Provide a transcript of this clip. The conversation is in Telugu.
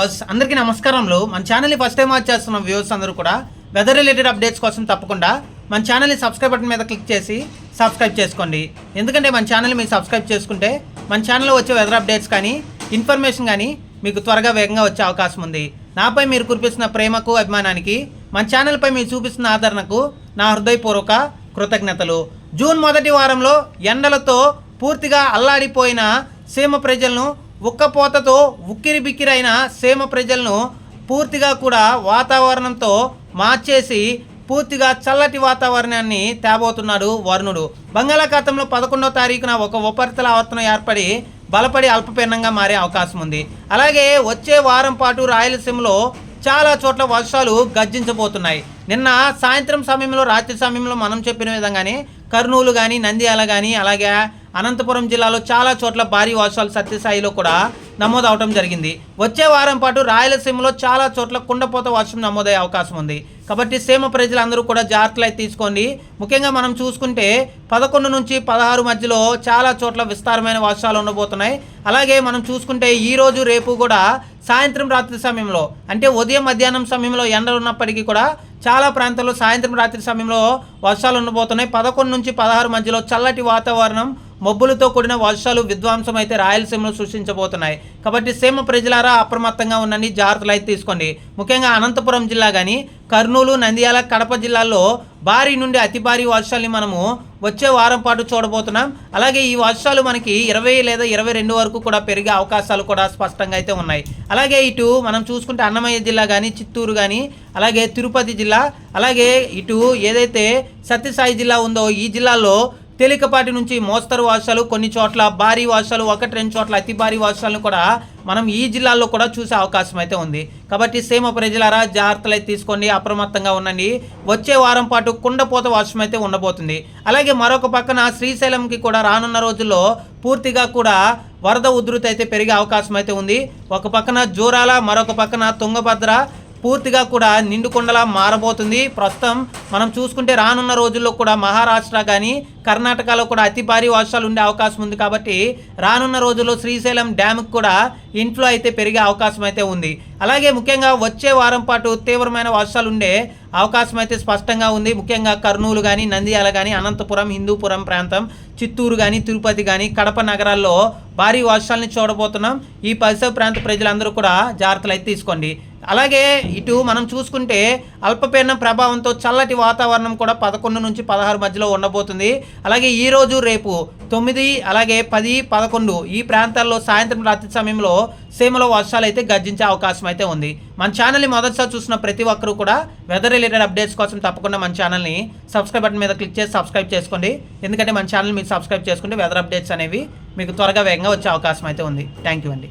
అందరికీ నమస్కారంలో మన ఛానల్ని ఫస్ట్ టైం వాచ్ చేస్తున్న వ్యూవర్స్ అందరూ కూడా వెదర్ రిలేటెడ్ అప్డేట్స్ కోసం తప్పకుండా మన ఛానల్ని సబ్స్క్రైబ్ బటన్ మీద క్లిక్ చేసి సబ్స్క్రైబ్ చేసుకోండి. ఎందుకంటే మన ఛానల్ని మీరు సబ్స్క్రైబ్ చేసుకుంటే మన ఛానల్లో వచ్చే వెదర్ అప్డేట్స్ కానీ ఇన్ఫర్మేషన్ కానీ మీకు త్వరగా వేగంగా వచ్చే అవకాశం ఉంది. నాపై మీరు కురిపిస్తున్న ప్రేమకు అభిమానానికి మన ఛానల్పై మీరు చూపిస్తున్న ఆదరణకు నా హృదయపూర్వక కృతజ్ఞతలు. జూన్ మొదటి వారంలో ఎండలతో పూర్తిగా అల్లాడిపోయిన సీమ ప్రజలను ఉక్కపోతతో ఉక్కిరి బిక్కిరైన సీమ ప్రజలను పూర్తిగా కూడా వాతావరణంతో మార్చేసి పూర్తిగా చల్లటి వాతావరణాన్ని తేబోతున్నాడు వరుణుడు. బంగాళాఖాతంలో పదకొండో తారీఖున ఒక ఉపరితల ఆవర్తనం ఏర్పడి బలపడి అల్పపీడనంగా మారే అవకాశం ఉంది. అలాగే వచ్చే వారం పాటు రాయలసీమలో చాలా చోట్ల వర్షాలు గర్జించబోతున్నాయి. నిన్న సాయంత్రం సమయంలో రాత్రి సమయంలో మనం చెప్పిన విధంగానే కర్నూలు కానీ నంద్యాల కానీ అలాగే అనంతపురం జిల్లాలో చాలా చోట్ల భారీ వర్షాలు సత్యసాయిలో కూడా నమోదు అవడం జరిగింది. వచ్చే వారం పాటు రాయలసీమలో చాలా చోట్ల కుండపోత వర్షం నమోదయ్యే అవకాశం ఉంది. కాబట్టి సీమ ప్రజలందరూ కూడా జాగ్రత్తలు అయితే తీసుకోండి. ముఖ్యంగా మనం చూసుకుంటే పదకొండు నుంచి పదహారు మధ్యలో చాలా చోట్ల విస్తారమైన వర్షాలు ఉండబోతున్నాయి. అలాగే మనం చూసుకుంటే ఈ రోజు రేపు కూడా సాయంత్రం రాత్రి సమయంలో అంటే ఉదయం మధ్యాహ్నం సమయంలో ఎండలు ఉన్నప్పటికీ కూడా చాలా ప్రాంతాల్లో సాయంత్రం రాత్రి సమయంలో వర్షాలు ఉండబోతున్నాయి. పదకొండు నుంచి పదహారు మధ్యలో చల్లటి వాతావరణం మబ్బులతో కూడిన వర్షాలు విధ్వంసం అయితే రాయలసీమలో సృష్టించబోతున్నాయి. కాబట్టి సీమ ప్రజలారా అప్రమత్తంగా ఉండండి జాగ్రత్తలు అయితే తీసుకోండి. ముఖ్యంగా అనంతపురం జిల్లా కానీ కర్నూలు నంద్యాల కడప జిల్లాల్లో భారీ నుండి అతి భారీ వర్షాలని మనము వచ్చే వారం పాటు చూడబోతున్నాం. అలాగే ఈ వర్షాలు మనకి ఇరవై లేదా ఇరవై రెండు వరకు కూడా పెరిగే అవకాశాలు కూడా స్పష్టంగా అయితే ఉన్నాయి. అలాగే ఇటు మనం చూసుకుంటే అన్నమయ్య జిల్లా కానీ చిత్తూరు కానీ అలాగే తిరుపతి జిల్లా అలాగే ఇటు ఏదైతే సత్యసాయి జిల్లా ఉందో ఈ జిల్లాలో తేలికపాటి నుంచి మోస్తరు వర్షాలు కొన్ని చోట్ల భారీ వర్షాలు ఒకటి రెండు చోట్ల అతి భారీ వర్షాలను కూడా మనం ఈ జిల్లాల్లో కూడా చూసే అవకాశం అయితే ఉంది. కాబట్టి సీమ ప్రజలారా జాగ్రత్తలు అయితే తీసుకోండి అప్రమత్తంగా ఉండండి. వచ్చే వారం పాటు కుండపోత వర్షం అయితే ఉండబోతుంది. అలాగే మరొక పక్కన శ్రీశైలంకి కూడా రానున్న రోజుల్లో పూర్తిగా కూడా వరద ఉధృతి అయితే పెరిగే అవకాశం అయితే ఉంది. ఒక పక్కన జూరాల మరొక పక్కన తుంగభద్ర పూర్తిగా కూడా నిండుకొండలా మారబోతుంది. ప్రస్తుతం మనం చూసుకుంటే రానున్న రోజుల్లో కూడా మహారాష్ట్ర కానీ కర్ణాటకలో కూడా అతి భారీ వర్షాలు ఉండే అవకాశం ఉంది కాబట్టి రానున్న రోజుల్లో శ్రీశైలం డ్యామ్కి కూడా ఇన్ఫ్లో అయితే పెరిగే అవకాశం అయితే ఉంది. అలాగే ముఖ్యంగా వచ్చే వారం పాటు తీవ్రమైన వర్షాలు ఉండే అవకాశం అయితే స్పష్టంగా ఉంది. ముఖ్యంగా కర్నూలు కానీ నంద్యాల కానీ అనంతపురం హిందూపురం ప్రాంతం చిత్తూరు కానీ తిరుపతి కానీ కడప నగరాల్లో భారీ వర్షాలని చూడబోతున్నాం. ఈ పరిసర ప్రాంత ప్రజలందరూ కూడా జాగ్రత్తలు అయితే తీసుకోండి. అలాగే ఇటు మనం చూసుకుంటే అల్పపీడనం ప్రభావంతో చల్లటి వాతావరణం కూడా పదకొండు నుంచి పదహారు మధ్యలో ఉండబోతుంది. అలాగే ఈరోజు రేపు తొమ్మిది అలాగే పది పదకొండు ఈ ప్రాంతాల్లో సాయంత్రం రాత్రి సమయంలో సీమలో వర్షాలు అయితే గర్జించే అవకాశం అయితే ఉంది. మన ఛానల్ని మొదటిసారి చూసిన ప్రతి ఒక్కరూ కూడా వెదర్ రిలేటెడ్ అప్డేట్స్ కోసం తప్పకుండా మన ఛానల్ని సబ్స్క్రైబ్ బటన్ మీద క్లిక్ చేసి సబ్స్క్రైబ్ చేసుకోండి. ఎందుకంటే మన ఛానల్ మీరు సబ్స్క్రైబ్ చేసుకుంటే వెదర్ అప్డేట్స్ అనేవి మీకు త్వరగా వేగంగా వచ్చే అవకాశం అయితే ఉంది. థ్యాంక్ యూ అండి.